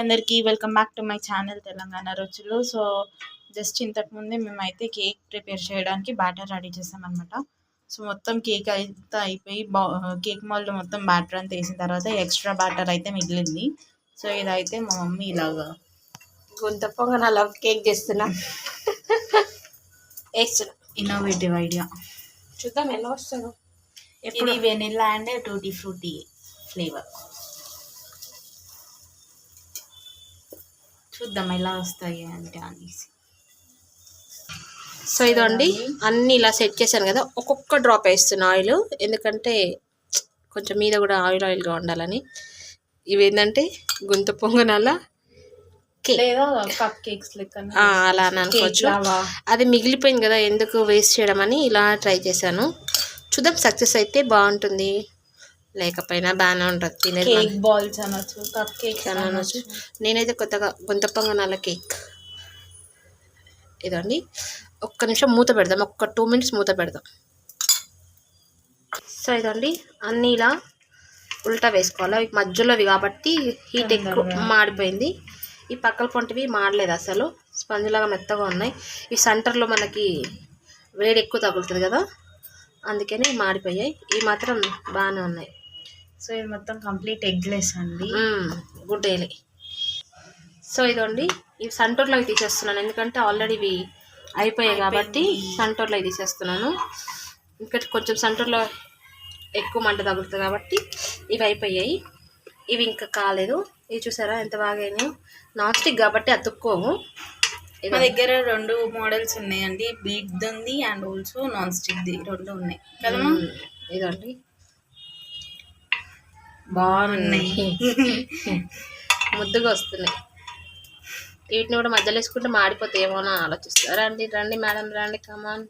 అందరికీ welcome back to my channel Telangana రుచులు. So just ఇంతకుముందే మేమైతే కేక్ ప్రిపేర్ చేయడానికి బ్యాటర్ రెడీ చేసామన్నమాట. సో మొత్తం కేక్ అయితే అయిపోయి బా కేక్ మోల్డ్ మొత్తం బ్యాటర్ అంతా వేసిన తర్వాత ఎక్స్ట్రా బ్యాటర్ అయితే మిగిలింది. సో ఇదైతే మా మమ్మీ ఇలాగా గుంత పొంగనాల కేక్ చేస్తున్నా. వేస్తున్నా. ఇన్నోవేటివ్ ఐడియా చూద్దాం ఎలా వస్తుందో. ఇది vanilla and tutti frutti flavour. చూద్దాం ఎలా వస్తాయి అంటే అనేసి. సో ఇదండి అన్ని ఇలా సెట్ చేశాను కదా. ఒక్కొక్క డ్రాప్ వేస్తున్నా ఆయిల్ ఎందుకంటే కొంచెం మీద కూడా ఆయిల్ ఆయిల్గా ఉండాలని. ఇవి ఏంటంటే గుంత పొంగనాల అలా అని అనుకోవచ్చు. అది మిగిలిపోయింది కదా ఎందుకు వేస్ట్ చేయడం అని ఇలా ట్రై చేశాను. చూద్దాం సక్సెస్ అయితే బాగుంటుంది. లేకపోయినా బాగానే ఉంటుంది తినేది కేక్ బాల్స్ అనొచ్చు కప్ కేక్స్ అని అనొచ్చు. నేనైతే కొత్తగా గుంత పొంగనాల కేక్. ఇదండి. ఒక్క నిమిషం మూత పెడదాం ఒక్క టూ మినిట్స్ మూత పెడదాం. సో ఇదండి అన్నీ ఇలా ఉల్టా వేసుకోవాలి? అవి మధ్యలోవి కాబట్టి హీట్ ఎక్కువ మాడిపోయింది. ఈ పక్కల పొంటివి మాడలేదు అసలు. స్పంజ్ లాగా మెత్తగా ఉన్నాయి. ఈ సెంటర్లో మనకి వేడి ఎక్కువ తగులుతుంది కదా. అందుకని మాడిపోయాయి. ఈ మాత్రం బాగానే ఉన్నాయి. సో ఇది మొత్తం కంప్లీట్ ఎగ్లెస్ అండి. Good daily. సో ఇదండి ఇవి సంటూర్లోకి తీసేస్తున్నాను. ఎందుకంటే ఆల్రెడీ ఇవి అయిపోయాయి కాబట్టి సంటూర్లోకి తీసేస్తున్నాను. ఇంకా కొంచెం సంటూర్లో ఎక్కువ మంట తగులుతుంది కాబట్టి ఇవి అయిపోయాయి. ఇవి ఇంకా కాలేదు. ఇవి చూసారా ఎంత బాగా నాన్ స్టిక్ కాబట్టి అతుక్కోము. మా దగ్గర రెండు మోడల్స్ ఉన్నాయండి. బీట్ ఉంది అండ్ ఆల్సో నాన్ స్టిక్ ది రెండు ఉన్నాయి. కదా. ఇదండి బాగున్నాయి. ముద్దుగా వస్తున్నాయి వీటిని కూడా మధ్యలో వేసుకుంటే మాడిపోతాయేమో అని ఆలోచిస్తారు. రండి రండి మేడం రండి కమాన్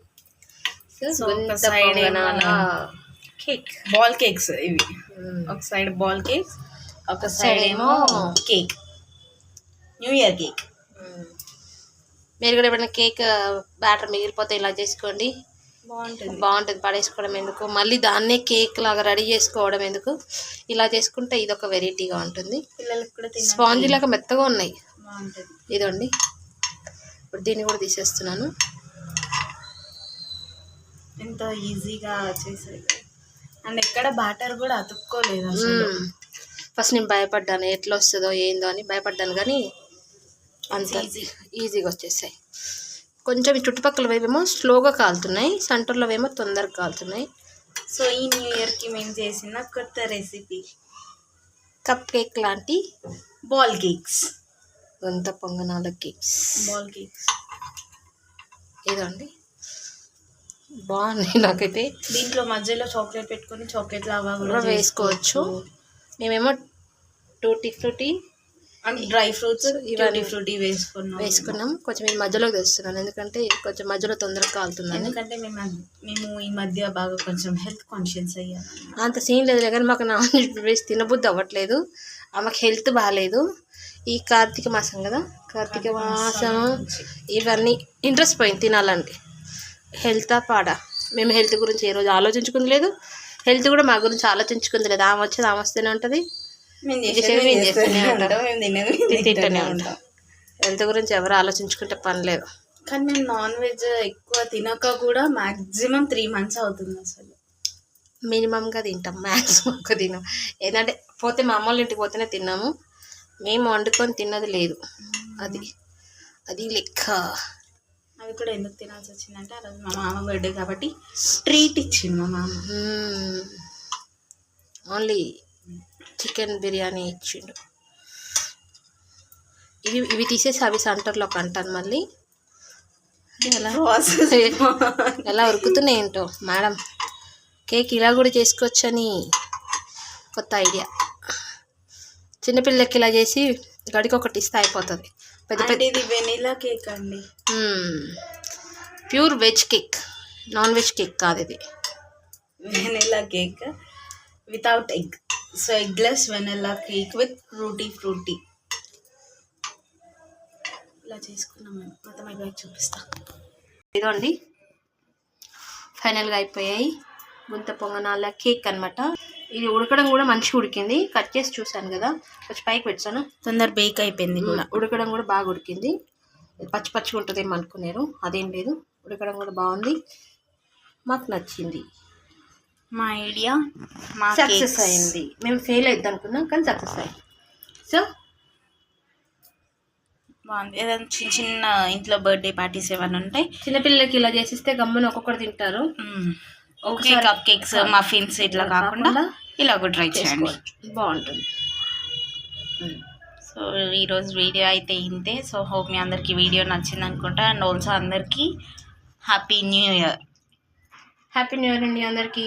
ఏమో కేక్. బాల్ కేక్స్ ఇవి. ఒక సైడ్ బాల్ కేక్స్ ఒక సైడ్ ఏమో కేక్. New year cake. మీరు కూడా ఎప్పుడైనా కేక్ బ్యాటర్ మిగిలిపోతే ఇలా చేసుకోండి. బాగుంటుంది. బాగుంటుంది. పడేసుకోవడం ఎందుకు? మళ్ళీ దాన్నే కేక్ లాగా రెడీ చేసుకోవడం ఎందుకు? ఇలా చేసుకుంటే ఇది ఒక వెరైటీగా ఉంటుంది. పిల్లలకు కూడా తిన స్పాంజీ లాగా మెత్తగా ఉన్నాయి. బాగుంటుంది. ఇదండి. ఇప్పుడు దీన్ని కూడా తీసేస్తున్నాను. ఎంతో ఈజీగా చేసేది అండ్ ఎక్కడ బ్యాటర్ కూడా అతుక్కోలేదు ఫస్ట్ నేను భయపడ్డాను. ఎట్లా వస్తుందో ఏందో అని భయపడ్డాను. కానీ అంత. ఈజీగా వచ్చేసాయి. కొంచెం చుట్టుపక్కల వేవేమో స్లోగా కాలుతున్నాయి సెంటర్లో ఏమో తొందరగా కాలుతున్నాయి. సో ఈ న్యూ ఇయర్కి మేము చేసిన కొత్త రెసిపీ. కప్ కేక్ లాంటి బాల్ కేక్స్. గొంత పొంగనాల కేక్స్. Ball cakes. ఇదండి. బాగుంది నాకైతే. దీంట్లో మధ్యలో చాక్లెట్ పెట్టుకొని చాక్లెట్ లాగా కూడా వేసుకోవచ్చు. మేమేమో tutti frutti and dry fruits ఇవన్నీ ఫ్రూటీ వేసుకున్నాం. వేసుకున్నాం. కొంచెం ఇది మధ్యలోకి తెస్తున్నాను. ఎందుకంటే కొంచెం మధ్యలో తొందరగా కాలుతుందని ఎందుకంటే మేము మేము ఈ మధ్య బాగా కొంచెం హెల్త్ కాన్షియస్ అయ్యాం. అంత సీన్ లేదు కానీ మాకు నాన్ వెజ్ తినబుద్ధి అవ్వట్లేదు. ఆమెకు హెల్త్ బాగాలేదు ఈ కార్తీక మాసం కదా? కార్తీక మాసం ఇవన్నీ ఇంట్రెస్ట్ పోయింది తినాలంటే. హెల్త్ పాడా? మేము హెల్త్ గురించి ఏ రోజు ఆలోచించుకుంది లేదు. హెల్త్ కూడా మా గురించి ఆలోచించుకుంది లేదు. ఆమె వచ్చేది ఆమె వస్తూనే ఉంటుంది. మేము చేసేది చేస్తూనే ఉంటాం. ఉంటాం. మేము తినేది మేము తింటూనే ఉంటాం. హెల్త్ గురించి ఎవరు ఆలోచించుకుంటే పని లేదు. కానీ మేము నాన్ వెజ్ ఎక్కువ తినక కూడా మాక్సిమం త్రీ మంత్స్ అవుతుంది అసలు. మినిమంగా తింటాం. మ్యాక్సిమం ఒక తినాం. ఏంటంటే పోతే మా అమ్మ వాళ్ళ ఇంటికి పోతేనే తిన్నాము. మేము వండుకొని తిన్నది లేదు. అది అది లెక్క. అవి కూడా ఎందుకు తినాల్సి వచ్చిందంటే ఆ రోజు మా మామ బర్త్డే కాబట్టి ట్రీట్ ఇచ్చింది మా మామ. ఓన్లీ చికెన్ బిర్యానీ ఇచ్చిండు. ఇవి ఇవి తీసేసి అవి సెంటర్లోకి అంటాను మళ్ళీ. ఎలా? ఎలా ఉరుకుతున్నాయి ఏంటో మేడం? కేక్ ఇలా కూడా చేసుకోవచ్చని కొత్త ఐడియా. చిన్నపిల్లలకి ఇలా చేసి గడికి ఒకటి ఇస్తే అయిపోతుంది. పెద్ద పెద్ద ఇది వెనిలా కేక్ అండి. Pure veg cake non veg cake కాదు ఇది. Vanilla cake without egg. So eggless vanilla cake with frutti frutti ఇలా చేసుకున్నాం మేము. మొత్తం అయిపోయి చూపిస్తా. ఇదండి ఫైనల్గా అయిపోయాయి. గుంత పొంగనాల కేక్ అనమాట ఇది ఉడకడం కూడా మంచిగా ఉడికింది. కట్ చేసి చూసాను కదా. కొంచెం పైకి పెట్టాను. తొందర బేక్ అయిపోయింది కూడా. ఉడకడం కూడా బాగా ఉడికింది. పచ్చి పచ్చిగా ఉంటుందేమో అనుకున్నారు. అదేం లేదు. ఉడకడం కూడా బాగుంది. మాకు నచ్చింది. మా ఐడియా మా సక్సెస్. అయింది. మేము ఫెయిల్ అయిద్ది అనుకున్నాం కానీ సక్సెస్ అయింది. సో? బాగుంది. ఏదైనా చిన్న చిన్న ఇంట్లో బర్త్డే పార్టీస్ ఏమైనా ఉంటాయి చిన్నపిల్లలకి ఇలా చేసిస్తే గమ్మున ఒక్కొక్కరు తింటారు. ఓకే కప్ కేక్స్ మఫిన్స్ ఇట్లా కాకుండా ఇలా కూడా ట్రై చేయండి. బాగుంటుంది. సో ఈరోజు వీడియో అయితే ఇంతే. సో హోప్ మీ అందరికీ వీడియో నచ్చింది అనుకుంటా. అండ్ ఆల్సో అందరికీ happy new year. Happy new year అండి అందరికీ.